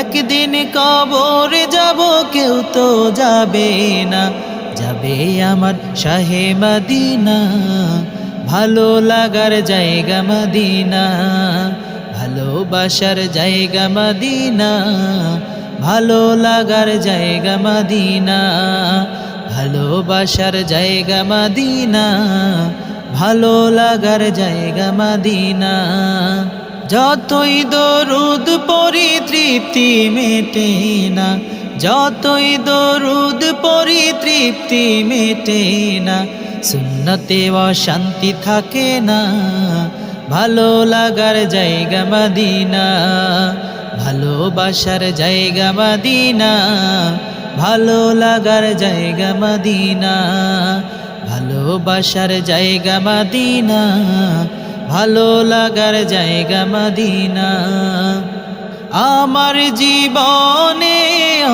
একদিন কবর যাব, কেউ তো যাবে না। যাবে আমার শাহে মাদিনা। ভালো লাগার জায়গা মাদিনা। ভালোবাসার জায়গা মাদিনা। ভালো লাগার জায়গা মাদিনা। ভালোবাসার জায়গা মাদিনা। ভালো লাগার জায়গা মাদিনা। যতই দরুদ পরি তৃপ্তি মেটে না, যতই দরুদ পরি তৃপ্তি মেটে না, সুন্নতে শান্তি থাকে না, ভালো লাগার জায়গা মাদিনা, ভালোবাসার জায়গা মাদিনা, ভালো লাগার জায়গা মাদিনা, ভালোবাসার জায়গা মাদিনা ভালো লাগার জায়গা মাদিনা। আমার জীবনে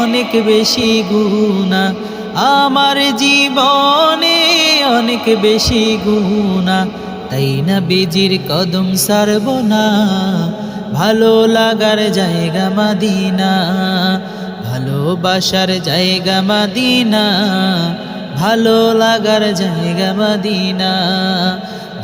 অনেক বেশি গুণা। আমার জীবনে অনেক বেশি গুণা। তাই না বেজির কদম সারব না। ভালো লাগার জায়গা মাদিনা। ভালোবাসার জায়গা মাদিনা। ভালো লাগার জায়গা মাদিনা।